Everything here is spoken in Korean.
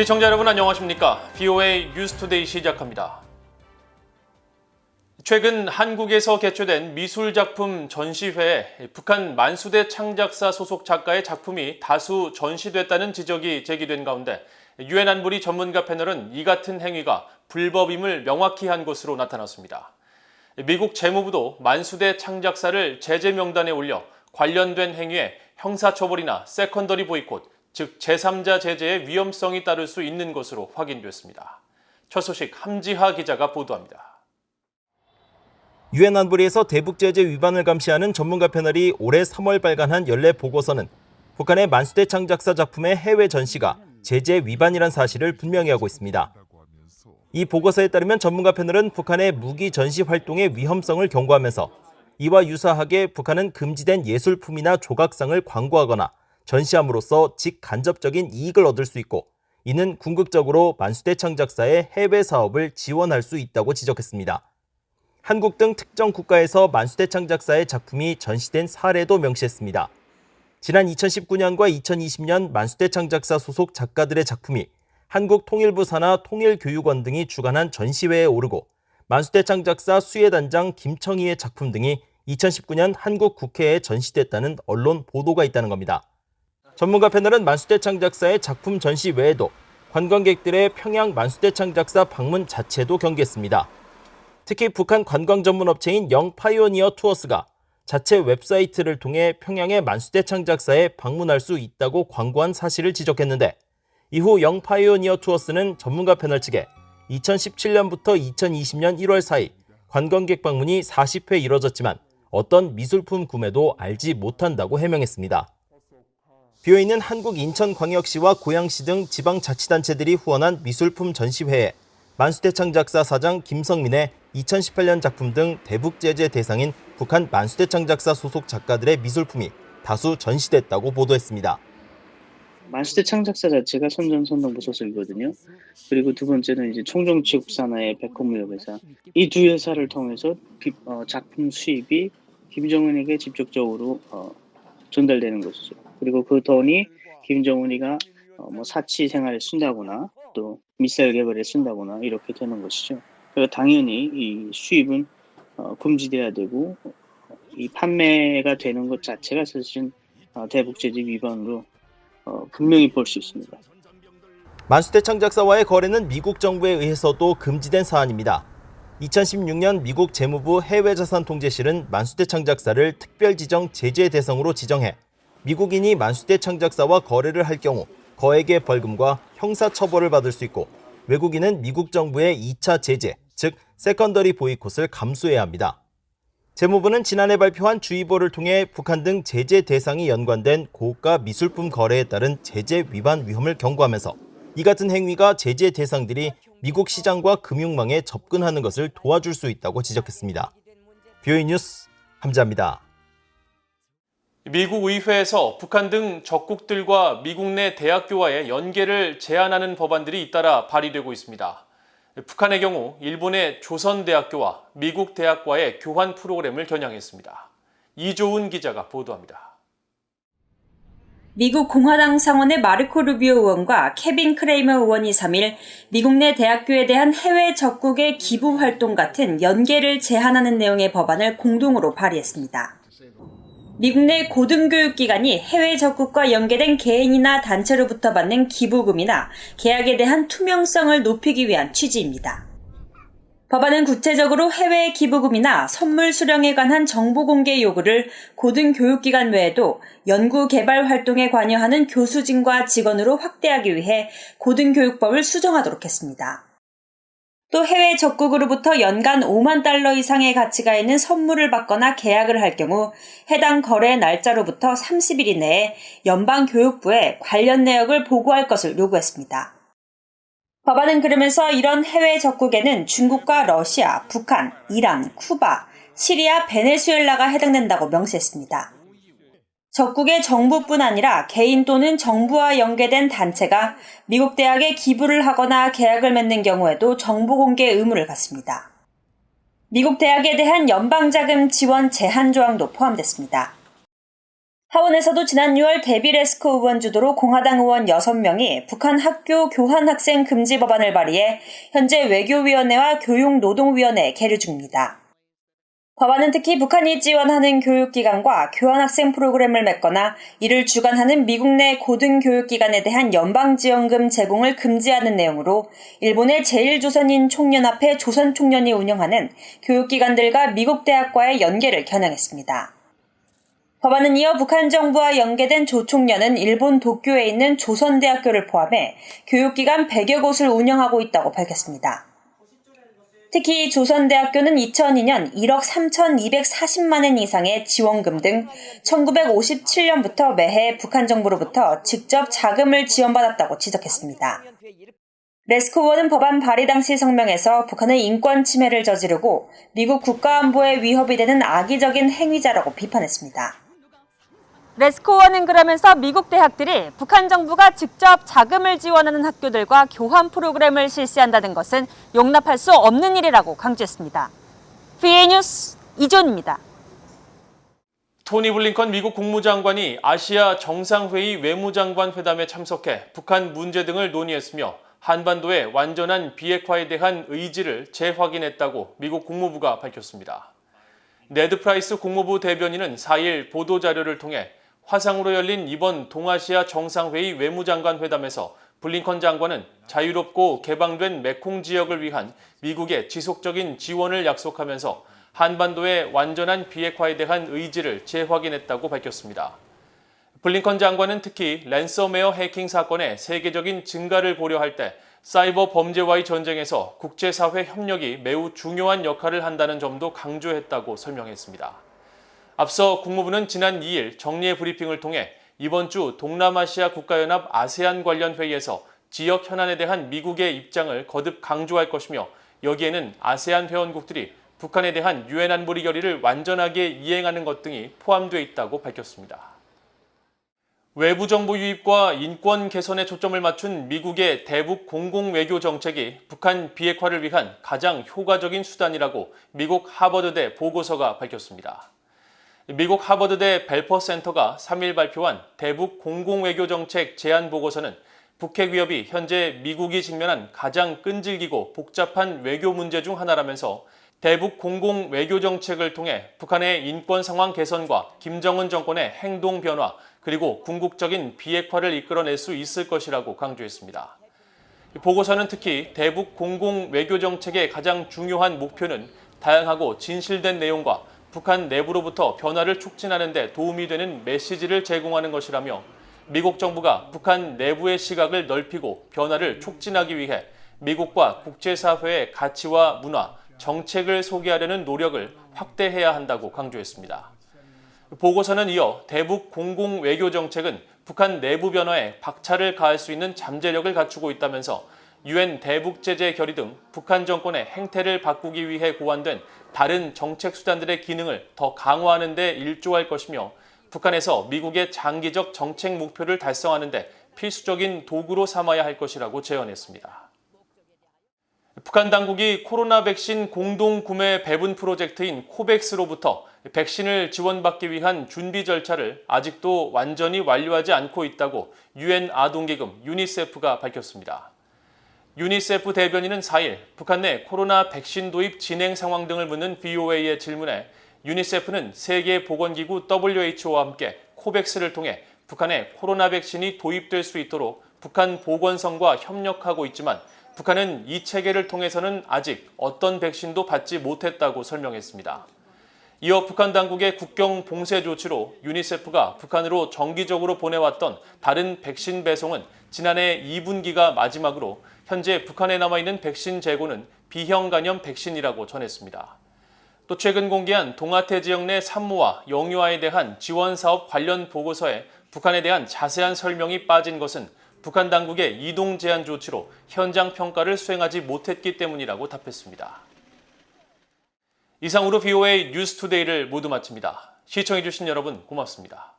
시청자 여러분 안녕하십니까? BOA 뉴스투데이 시작합니다. 최근 한국에서 개최된 미술작품 전시회에 북한 만수대 창작사 소속 작가의 작품이 다수 전시됐다는 지적이 제기된 가운데 유엔 안보리 전문가 패널은 이 같은 행위가 불법임을 명확히 한 것으로 나타났습니다. 미국 재무부도 만수대 창작사를 제재 명단에 올려 관련된 행위에 형사처벌이나 세컨더리 보이콧, 즉 제3자 제재의 위험성이 따를 수 있는 것으로 확인됐습니다. 첫 소식 함지하 기자가 보도합니다. 유엔 안보리에서 대북 제재 위반을 감시하는 전문가 패널이 올해 3월 발간한 연례 보고서는 북한의 만수대 창작사 작품의 해외 전시가 제재 위반이란 사실을 분명히 하고 있습니다. 이 보고서에 따르면 전문가 패널은 북한의 무기 전시 활동의 위험성을 경고하면서 이와 유사하게 북한은 금지된 예술품이나 조각상을 광고하거나 전시함으로써 직간접적인 이익을 얻을 수 있고 이는 궁극적으로 만수대 창 작사의 해외 사업을 지원할 수 있다고 지적했습니다. 한국 등 특정 국가에서 만수대 창 작사의 작품이 전시된 사례도 명시했습니다. 지난 2019년과 2020년 만수대 창 작사 소속 작가들의 작품이 한국 통일부 산하 통일교육원 등이 주관한 전시회에 오르고 만수대 창 작사 수혜단장 김청희의 작품 등이 2019년 한국 국회에 전시됐다는 언론 보도가 있다는 겁니다. 전문가 패널은 만수대 창 작사의 작품 전시 외에도 관광객들의 평양 만수대 창 작사 방문 자체도 경계했습니다. 특히 북한 관광 전문 업체인 영 파이오니어 투어스가 자체 웹사이트를 통해 평양의 만수대 창 작사에 방문할 수 있다고 광고한 사실을 지적했는데 이후 영 파이오니어 투어스는 전문가 패널 측에 2017년부터 2020년 1월 사이 관광객 방문이 40회 이뤄졌지만 어떤 미술품 구매도 알지 못한다고 해명했습니다. 비어있는 한국 인천광역시와 고양시 등 지방자치단체들이 후원한 미술품 전시회에 만수대 창 작사 사장 김성민의 2018년 작품 등 대북 제재 대상인 북한 만수대 창 작사 소속 작가들의 미술품이 다수 전시됐다고 보도했습니다. 만수대 창 작사 자체가 선전선동부 소속이거든요. 그리고 두 번째는 이제 총종체육산하의 백호무역회사. 이 두 회사를 통해서 비- 어, 작품 수입이 김정은에게 직접적으로 어, 전달되는 것이죠. 그리고 그 돈이 김정은이가 어, 뭐 사치 생활에 쓴다거나 또 미사일 개발에 쓴다거나 이렇게 되는 것이죠. 그래서 당연히 이 수입은 어, 금지돼야 되고 이 판매가 되는 것 자체가 사실은 어, 대북 제재 위반으로 어, 분명히 볼 수 있습니다. 만수대 창작사와의 거래는 미국 정부에 의해서도 금지된 사안입니다. 2016년 미국 재무부 해외자산통제실은 만수대 창작사를 특별 지정 제재 대상으로 지정해 미국인이 만수대 창작사와 거래를 할 경우 거액의 벌금과 형사 처벌을 받을 수 있고 외국인은 미국 정부의 2차 제재, 즉 세컨더리 보이콧을 감수해야 합니다. 재무부는 지난해 발표한 주의보를 통해 북한 등 제재 대상이 연관된 고가 미술품 거래에 따른 제재 위반 위험을 경고하면서 이 같은 행위가 제재 대상들이 미국 시장과 금융망에 접근하는 것을 도와줄 수 있다고 지적했습니다. 뷰이 뉴스 함자입니다. 미국 의회에서 북한 등 적국들과 미국 내 대학교와의 연계를 제한하는 법안들이 잇따라 발의되고 있습니다. 북한의 경우 일본의 조선대학교와 미국 대학과의 교환 프로그램을 겨냥했습니다. 이조은 기자가 보도합니다. 미국 공화당 상원의 마르코 루비오 의원과 케빈 크레이머 의원이 3일 미국 내 대학교에 대한 해외 적국의 기부 활동 같은 연계를 제한하는 내용의 법안을 공동으로 발의했습니다. 미국 내 고등교육기관이 해외 적국과 연계된 개인이나 단체로부터 받는 기부금이나 계약에 대한 투명성을 높이기 위한 취지입니다. 법안은 구체적으로 해외 기부금이나 선물 수령에 관한 정보 공개 요구를 고등교육기관 외에도 연구 개발 활동에 관여하는 교수진과 직원으로 확대하기 위해 고등교육법을 수정하도록 했습니다. 또 해외 적국으로부터 연간 5만 달러 이상의 가치가 있는 선물을 받거나 계약을 할 경우 해당 거래 날짜로부터 30일 이내에 연방교육부에 관련 내역을 보고할 것을 요구했습니다. 법안은 그러면서 이런 해외 적국에는 중국과 러시아, 북한, 이란, 쿠바, 시리아, 베네수엘라가 해당된다고 명시했습니다. 적국의 정부뿐 아니라 개인 또는 정부와 연계된 단체가 미국 대학에 기부를 하거나 계약을 맺는 경우에도 정보 공개 의무를 갖습니다. 미국 대학에 대한 연방자금 지원 제한 조항도 포함됐습니다. 하원에서도 지난 6월 데비 레스코 의원 주도로 공화당 의원 6명이 북한 학교 교환 학생 금지 법안을 발의해 현재 외교위원회와 교육노동위원회에 계류 중입니다. 법안은 특히 북한이 지원하는 교육기관과 교환학생 프로그램을 맺거나 이를 주관하는 미국 내 고등교육기관에 대한 연방지원금 제공을 금지하는 내용으로 일본의 제1조선인 총연합회 조선총련이 운영하는 교육기관들과 미국 대학과의 연계를 겨냥했습니다. 법안은 이어 북한 정부와 연계된 조총련은 일본 도쿄에 있는 조선대학교를 포함해 교육기관 100여 곳을 운영하고 있다고 밝혔습니다. 특히 조선대학교는 2002년 1억 3,240만 엔 이상의 지원금 등 1957년부터 매해 북한 정부로부터 직접 자금을 지원받았다고 지적했습니다. 레스코 의원은 법안 발의 당시 성명에서 북한의 인권 침해를 저지르고 미국 국가안보에 위협이 되는 악의적인 행위자라고 비판했습니다. 레스코 의원은 그러면서 미국 대학들이 북한 정부가 직접 자금을 지원하는 학교들과 교환 프로그램을 실시한다는 것은 용납할 수 없는 일이라고 강조했습니다. VA 뉴스 이존입니다. 토니 블링컨 미국 국무장관이 아시아 정상회의 외무장관 회담에 참석해 북한 문제 등을 논의했으며 한반도의 완전한 비핵화에 대한 의지를 재확인했다고 미국 국무부가 밝혔습니다. 네드 프라이스 국무부 대변인은 4일 보도자료를 통해 화상으로 열린 이번 동아시아 정상회의 외무장관 회담에서 블링컨 장관은 자유롭고 개방된 메콩 지역을 위한 미국의 지속적인 지원을 약속하면서 한반도의 완전한 비핵화에 대한 의지를 재확인했다고 밝혔습니다. 블링컨 장관은 특히 랜섬웨어 해킹 사건의 세계적인 증가를 고려할 때 사이버 범죄와의 전쟁에서 국제사회 협력이 매우 중요한 역할을 한다는 점도 강조했다고 설명했습니다. 앞서 국무부는 지난 2일 정례 브리핑을 통해 이번 주 동남아시아 국가연합 아세안 관련 회의에서 지역 현안에 대한 미국의 입장을 거듭 강조할 것이며 여기에는 아세안 회원국들이 북한에 대한 유엔 안보리 결의를 완전하게 이행하는 것 등이 포함되어 있다고 밝혔습니다. 외부 정보 유입과 인권 개선에 초점을 맞춘 미국의 대북 공공 외교 정책이 북한 비핵화를 위한 가장 효과적인 수단이라고 미국 하버드대 보고서가 밝혔습니다. 미국 하버드대 벨퍼 센터가 3일 발표한 대북 공공 외교 정책 제안 보고서는 북핵 위협이 현재 미국이 직면한 가장 끈질기고 복잡한 외교 문제 중 하나라면서 대북 공공 외교 정책을 통해 북한의 인권 상황 개선과 김정은 정권의 행동 변화 그리고 궁극적인 비핵화를 이끌어낼 수 있을 것이라고 강조했습니다. 보고서는 특히 대북 공공 외교 정책의 가장 중요한 목표는 다양하고 진실된 내용과 북한 내부로부터 변화를 촉진하는 데 도움이 되는 메시지를 제공하는 것이라며 미국 정부가 북한 내부의 시각을 넓히고 변화를 촉진하기 위해 미국과 국제사회의 가치와 문화, 정책을 소개하려는 노력을 확대해야 한다고 강조했습니다. 보고서는 이어 대북 공공 외교 정책은 북한 내부 변화에 박차를 가할 수 있는 잠재력을 갖추고 있다면서 유엔 대북 제재 결의 등 북한 정권의 행태를 바꾸기 위해 고안된 다른 정책 수단들의 기능을 더 강화하는 데 일조할 것이며 북한에서 미국의 장기적 정책 목표를 달성하는 데 필수적인 도구로 삼아야 할 것이라고 제언했습니다. 북한 당국이 코로나 백신 공동 구매 배분 프로젝트인 코백스로부터 백신을 지원받기 위한 준비 절차를 아직도 완전히 완료하지 않고 있다고 유엔 아동기금 유니세프가 밝혔습니다. 유니세프 대변인은 4일 북한 내 코로나 백신 도입 진행 상황 등을 묻는 VOA의 질문에 유니세프는 세계보건기구 WHO와 함께 코백스를 통해 북한에 코로나 백신이 도입될 수 있도록 북한 보건성과 협력하고 있지만 북한은 이 체계를 통해서는 아직 어떤 백신도 받지 못했다고 설명했습니다. 이어 북한 당국의 국경 봉쇄 조치로 유니세프가 북한으로 정기적으로 보내왔던 다른 백신 배송은 지난해 2분기가 마지막으로 현재 북한에 남아 있는 백신 재고는 B형 간염 백신이라고 전했습니다. 또 최근 공개한 동아태 지역 내 산모와 영유아에 대한 지원 사업 관련 보고서에 북한에 대한 자세한 설명이 빠진 것은 북한 당국의 이동 제한 조치로 현장 평가를 수행하지 못했기 때문이라고 답했습니다. 이상으로 BOA 뉴스투데이를 모두 마칩니다. 시청해주신 여러분 고맙습니다.